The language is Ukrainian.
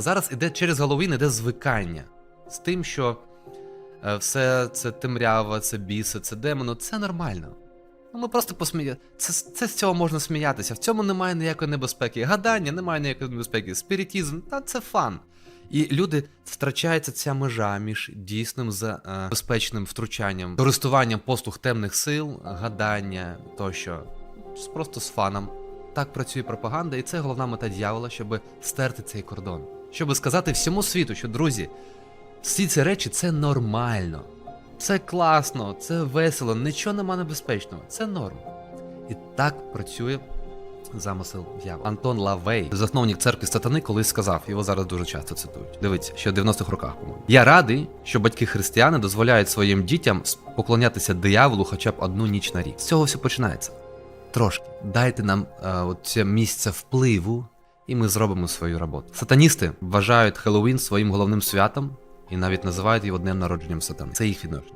Зараз іде через Головін, іде звикання з тим, що е, все це темрява, це біси, це демоно, це нормально. Ну, ми просто посмія... Це, це з цього можна сміятися. В цьому немає ніякої небезпеки. Гадання немає ніякої небезпеки. Спіритізм, та це фан. І люди втрачається ця межа між дійсним е, безпечним втручанням, користуванням послуг темних сил, гадання тощо. Просто з фаном. Так працює пропаганда, і це головна мета дьявола, щоб стерти цей кордон. Щоб сказати всьому світу, що друзі, всі ці речі це нормально. Це класно, це весело, нічого нема небезпечного. Це норм. І так працює замисел дьявола. Антон Лавей, засновник церкви сатани, колись сказав, його зараз дуже часто цитують. Дивіться, ще в 90-х роках, по-моєму. Я радий, що батьки християни дозволяють своїм дітям поклонятися дияволу хоча б одну ніч на рік. З цього все починається. Трошки. Дайте нам е, це місце впливу, і ми зробимо свою роботу. Сатаністи вважають Хеллоуін своїм головним святом і навіть називають його днем народженням сатани. Це їх відношення.